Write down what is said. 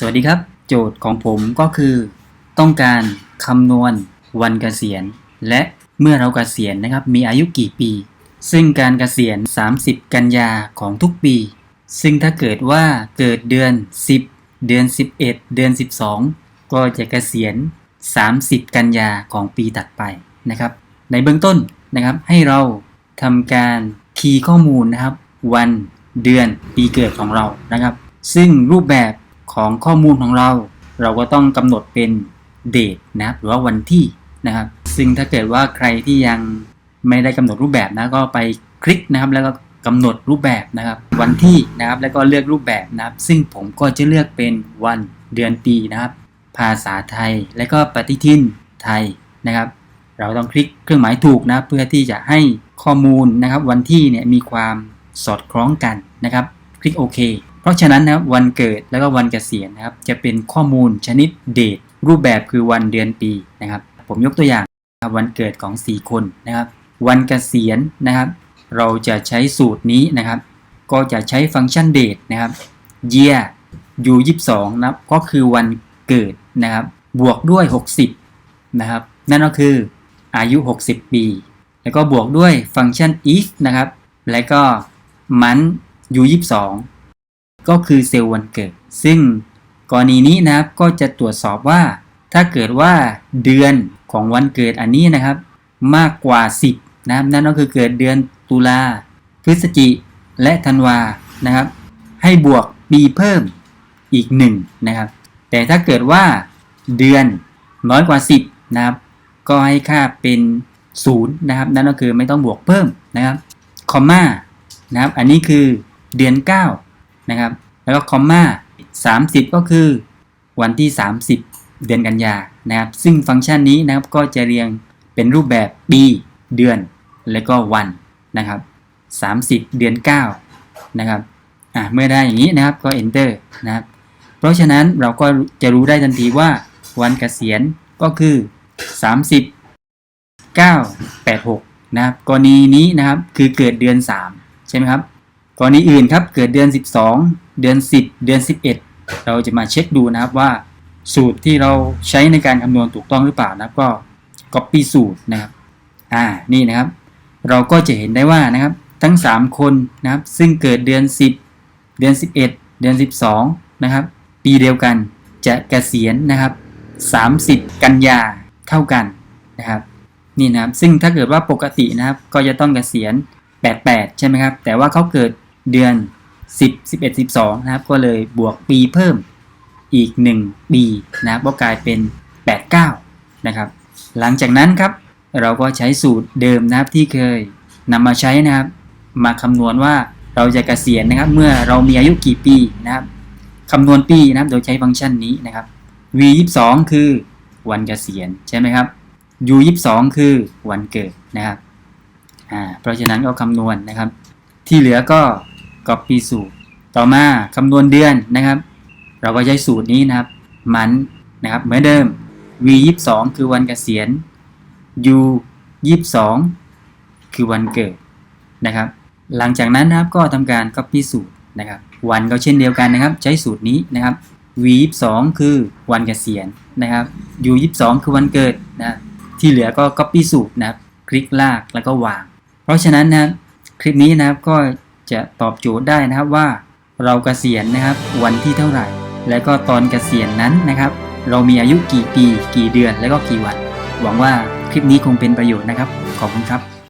สวัสดีครับ โจทย์ของผมก็คือ ต้องการคำนวณวันเกษียณ และเมื่อเราเกษียณนะครับ มีอายุกี่ปี ซึ่งการเกษียณ 30 กันยาของทุกปี ซึ่งถ้าเกิดว่าเกิดเดือน 10 เดือน 11 เดือน 12 ก็จะเกษียณ 30 กันยาของปีถัดไปนะครับ ในเบื้องต้นนะครับ ให้เราทำการคีย์ข้อมูลนะครับ วันเดือนปีเกิดของเรานะครับ ซึ่งรูปแบบ ของข้อมูลของเรา เราก็ต้องกำหนดเป็นเดทนะครับหรือว่าวันที่นะครับ ซึ่งถ้าเกิดว่าใครที่ยังไม่ได้กำหนดรูปแบบนะก็ไปคลิกนะครับ แล้วก็กำหนดรูปแบบนะครับ วันที่นะครับแล้วก็เลือกรูปแบบนะครับ ซึ่งผมก็จะเลือกเป็นวันเดือนปีนะครับ ภาษาไทยและก็ปฏิทินไทยนะครับ เราต้องคลิกเครื่องหมายถูกนะเพื่อที่จะให้ข้อมูลนะครับ วันที่เนี่ยมีความสอดคล้องกันนะครับ คลิกโอเค ราะฉะนั้นนะครับวันเกิดแล้วก็วันเกษียณนะครับ จะเป็นข้อมูลชนิดเดทรูปแบบคือวันเดือนปีนะครับ ผมยกตัวอย่างวันเกิดของ 4 คนนะครับ วันเกษียณนะครับ เราจะใช้สูตรนี้นะครับ ก็จะใช้ฟังก์ชันเดทนะครับ year u 22นะครับก็คือวันเกิดนะครับ บวกด้วย 60 นะครับ นั่นก็คืออายุ 60 ปี แล้วก็บวกด้วยฟังก์ชัน if นะครับ และก็มัน u 22 ก็คือเซลล์วันเกิด ซึ่งกรณีนี้นะครับก็จะตรวจสอบว่า ถ้าเกิดว่าเดือนของวันเกิดอันนี้นะครับ มากกว่า 10 นะครับนั่นก็คือเกิดเดือนตุลาพฤศจิและธันวานะครับ ให้บวกปีเพิ่มอีก1นะครับ แต่ถ้าเกิดว่าเดือนน้อยกว่า 10นะครับ ก็ให้ค่าเป็น0นะครับ นั่นก็คือไม่ต้องบวกเพิ่มนะครับคอมมานะครับ อันนี้คือเดือน 9 นะครับ แล้วก็คอมมา30 ก็คือวันที่ 30 เดือนกันยานะครับ ซึ่งฟังก์ชันนี้นะครับก็จะเรียงเป็นรูปแบบปีเดือน และก็วันนะครับ 30 เดือน 9 นะครับอ่าเมื่อได้อย่างนี้นะครับก็ enter นะครับ เพราะฉะนั้นเราก็จะรู้ได้ทันทีว่าวันเกษียณก็คือ 30 986 นะครับกรณีนี้นะครับคือเกิดเดือน 3 ใช่ไหมครับ กรณีอื่นครับเกิดเดือน 12 เดือน 10 เดือน 11 เราจะมาเช็คดูนะครับว่า สูตรที่เราใช้ในการคำนวณถูกต้องหรือเปล่านะครับก็ copy สูตรนะครับอ่านี่นะครับ เราก็จะเห็นได้ว่านะครับทั้ง 3 คนนะครับ ซึ่งเกิดเดือน 10 เดือน 11 เดือน 12 นะครับ ปีเดียวกันจะเกษียณนะครับ 30 กันยาเท่ากันนะครับนี่นะครับซึ่งถ้าเกิดว่าปกตินะครับก็จะต้องเกษียณ 88 ใช่ไหมครับ แต่ว่าเขาเกิด เดือน 10 11 12 นะครับ ก็เลยบวกปีเพิ่มอีก 1 ปีนะครับก็กลายเป็น 89 นะครับ หลังจากนั้นครับ เราก็ใช้สูตรเดิมนะครับที่เคยนำมาใช้นะครับ มาคำนวณว่าเราจะเกษียณนะครับ เมื่อเรามีอายุกี่ปีนะครับคำนวณปีนะครับ โดยใช้ฟังก์ชันนี้นะครับ v 22คือวันเกษียณใช่ไหมครับ u 22คือวันเกิดนะครับอ่าเพราะฉะนั้นก็คำนวณนะครับ ที่เหลือก็ copy สูตร ต่อมาคำนวณเดือนนะครับ เราก็ใช้สูตรนี้นะครับ มันนะครับเหมือนเดิม v 22คือวันเกษียณ u 22คือวันเกิดนะครับ หลังจากนั้นนะครับก็ทำการ copy สูตรนะครับวันก็เช่นเดียวกันนะครับ ใช้สูตรนี้นะครับ v 22คือวันเกษียณนะครับ u 22คือวันเกิดนะที่เหลือก็ copy สูตรนะครับ คลิกลากแล้วก็วาง เพราะฉะนั้นนะครับคลิปนี้นะครับก็ จะตอบโจทย์ได้นะครับว่าเราเกษียณนะครับวันที่เท่าไหร่ และก็ตอนเกษียณนั้นนะครับ เรามีอายุกี่ปีกี่เดือนและก็กี่วัน หวังว่าคลิปนี้คงเป็นประโยชน์นะครับ ขอบคุณครับ